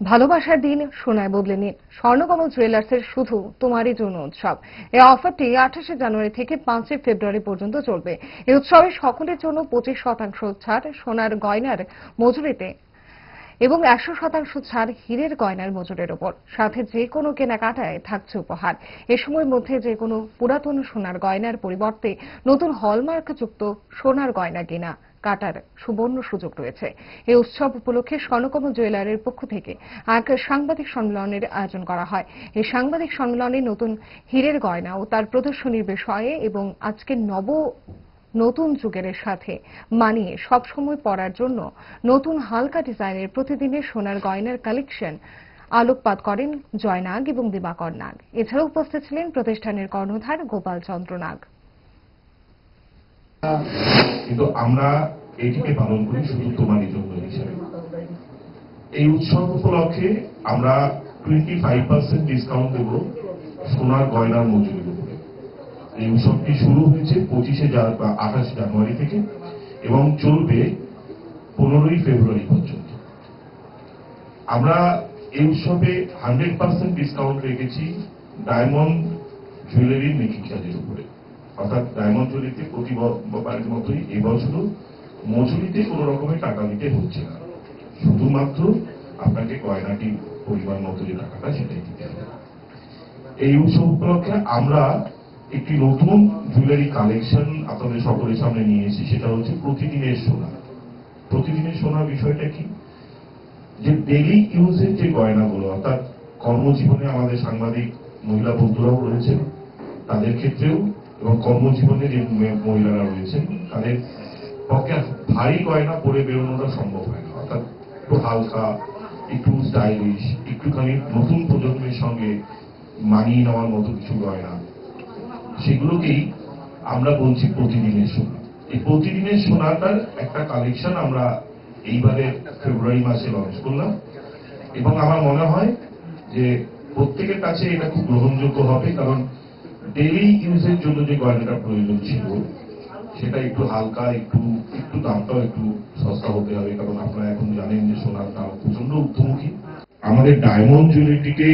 ভালোবাসার দিন সোনায় বদলে নিন। স্বর্ণকমল জুয়েলার্সের শুধু তোমারই জন্য উৎসব। এই অফারটি আঠাশে জানুয়ারি থেকে পাঁচই ফেব্রুয়ারি পর্যন্ত চলবে। এই উৎসবে সকলের জন্য পঁচিশ শতাংশ ছাড় সোনার গয়নার মজুরিতে এবং একশো শতাংশ ছাড় হীরের গয়নার মজুরের ওপর। সাথে যে কোনো কেনাকাটায় থাকছে উপহার। এ সময়ের মধ্যে যে কোনো পুরাতন সোনার গয়নার পরিবর্তে নতুন হলমার্কযুক্ত সোনার গয়না কেনা। কাটার সুবর্ণ সুযোগ রয়েছে। এই উৎসব উপলক্ষে স্বর্ণকমল জুয়েলারের পক্ষ থেকে এক সাংবাদিক সম্মেলনের আয়োজন করা হয়। এই সাংবাদিক সম্মেলনে নতুন হীরের গয়না ও তার প্রদর্শনীর বিষয়ে এবং আজকে নব, নতুন যুগের সাথে মানিয়ে সবসময় পরার জন্য নতুন হালকা ডিজাইনের প্রতিদিনের সোনার গয়নার কালেকশন আলোকপাত করেন জয়নাগ এবং দিবাকর নাগ। এছাড়াও উপস্থিত ছিলেন প্রতিষ্ঠানের কর্ণধার গোপাল চন্দ্র নাগ। কিন্তু আমরা এটিকে পালন করি শুধু তোমারই জন্য হিসেবে। এই উৎসব উপলক্ষে আমরা টোয়েন্টি ফাইভ পার্সেন্ট ডিসকাউন্ট দেব সোনার গয়নার উপরে। এই উৎসবটি শুরু হয়েছে পঁচিশে আঠাশে জানুয়ারি থেকে এবং চলবে পনেরোই ফেব্রুয়ারি পর্যন্ত। আমরা এই উৎসবে হান্ড্রেড পার্সেন্ট ডিসকাউন্ট রেখেছি ডায়মন্ড জুয়েলারি মেকিং চার্জের উপরে। অর্থাৎ ডায়মন্ড জুয়েলারিতে প্রতিবারের মতোই এবছরও মজুরিতে কোনো রকমের টাকা দিতে হচ্ছে না। শুধুমাত্র আপনাকে গয়নাটি পরিমাণ মতো যে টাকাটা সেটাই দিতে হবে। এই উৎসব উপলক্ষে আমরা একটি নতুন জুয়েলারি কালেকশন আপনাদের সকলের সামনে নিয়ে এসেছি, সেটা হচ্ছে প্রতিদিনের সোনা। প্রতিদিনের সোনা বিষয়টা কি? যে ডেলি ইউজের যে গয়নাগুলো, অর্থাৎ কর্মজীবনে আমাদের সাংবাদিক, মহিলা বন্ধুরাও রয়েছেন, তাদের ক্ষেত্রেও এবং কর্মজীবনে যে মহিলারা রয়েছেন, তাদের পক্ষে ভারী গয়না পরে বেরোনোটা সম্ভব হয় না। অর্থাৎ একটু হালকা, একটু স্টাইলিশ একটুখানি নতুন প্রজন্মের সঙ্গে মানিয়ে নেওয়ার মতো কিছু গয়না। সেগুলোকেই আমরা বলছি প্রতিদিনের সোনা। এই প্রতিদিনের সোনাটার একটা কালেকশন আমরা এইবারে ফেব্রুয়ারি মাসে লঞ্চ করলাম। এবং আমার মনে হয় যে প্রত্যেকের কাছে এটা খুব গ্রহণযোগ্য হবে, কারণ ডেইলি ইউজের জন্য যে গয়নাটা প্রয়োজন ছিল সেটা একটু হালকা, একটু একটু দামটাও একটু সস্তা হতে হবে, কারণ আপনারা এখন জানেন যে সোনার দাম প্রচণ্ড ঊর্ধ্বমুখী আমাদের ডায়মন্ড জুয়েলারিটিকে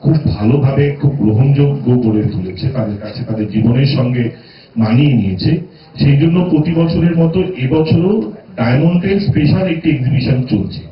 খুব ভালোভাবে, খুব গ্রহণযোগ্য করে তুলেছে, তাদের কাছে, তাদের জীবনের সঙ্গে মানিয়ে নিয়েছে। সেই জন্য প্রতি বছরের মতো এবছরও ডায়মন্ডের স্পেশাল একটি এক্সিবিশন চলছে।